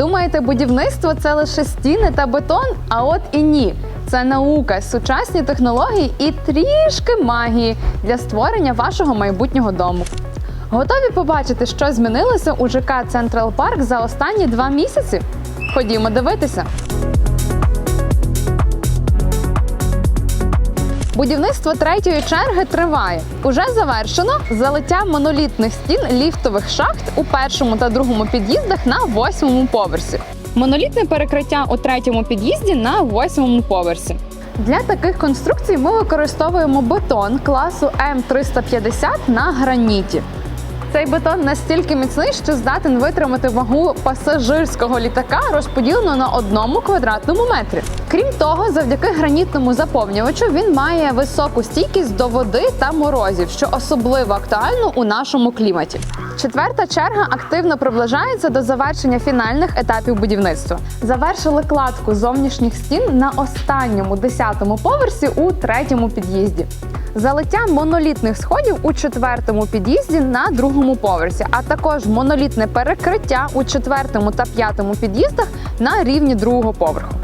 думаєте, будівництво це лише стіни та бетон? А от і ні. Це наука, сучасні технології і трішки магії для створення вашого майбутнього дому. Готові побачити, що змінилося у ЖК Централ Парк за останні два місяці? Ходімо дивитися. Будівництво третьої черги триває. Уже завершено залиття монолітних стін ліфтових шахт у першому та другому під'їздах на восьмому поверсі. Монолітне перекриття у третьому під'їзді на восьмому поверсі. Для таких конструкцій ми використовуємо бетон класу М350 на граніті. Цей бетон настільки міцний, що здатен витримати вагу пасажирського літака, розподілену на одному квадратному метрі. Крім того, завдяки гранітному заповнювачу він має високу стійкість до води та морозів, що особливо актуально у нашому кліматі. Четверта черга активно приближається до завершення фінальних етапів будівництва. Завершили кладку зовнішніх стін на останньому десятому поверсі у третьому під'їзді. Залиття монолітних сходів у четвертому під'їзді на другому поверсі, а також монолітне перекриття у четвертому та п'ятому під'їздах на рівні другого поверху.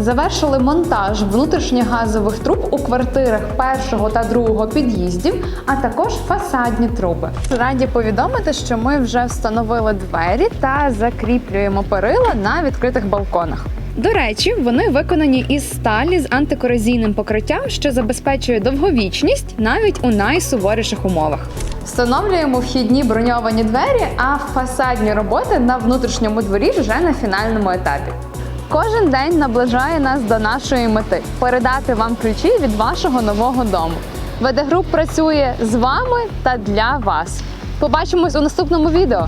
Завершили монтаж внутрішніх газових труб у квартирах першого та другого під'їздів, а також фасадні труби. Раді повідомити, що ми вже встановили двері та закріплюємо перила на відкритих балконах. До речі, вони виконані із сталі з антикорозійним покриттям, що забезпечує довговічність навіть у найсуворіших умовах. Встановлюємо вхідні броньовані двері, а фасадні роботи на внутрішньому дворі вже на фінальному етапі. Кожен день наближає нас до нашої мети передати вам ключі від вашого нового дому. Ведегруп працює з вами та для вас. Побачимось у наступному відео.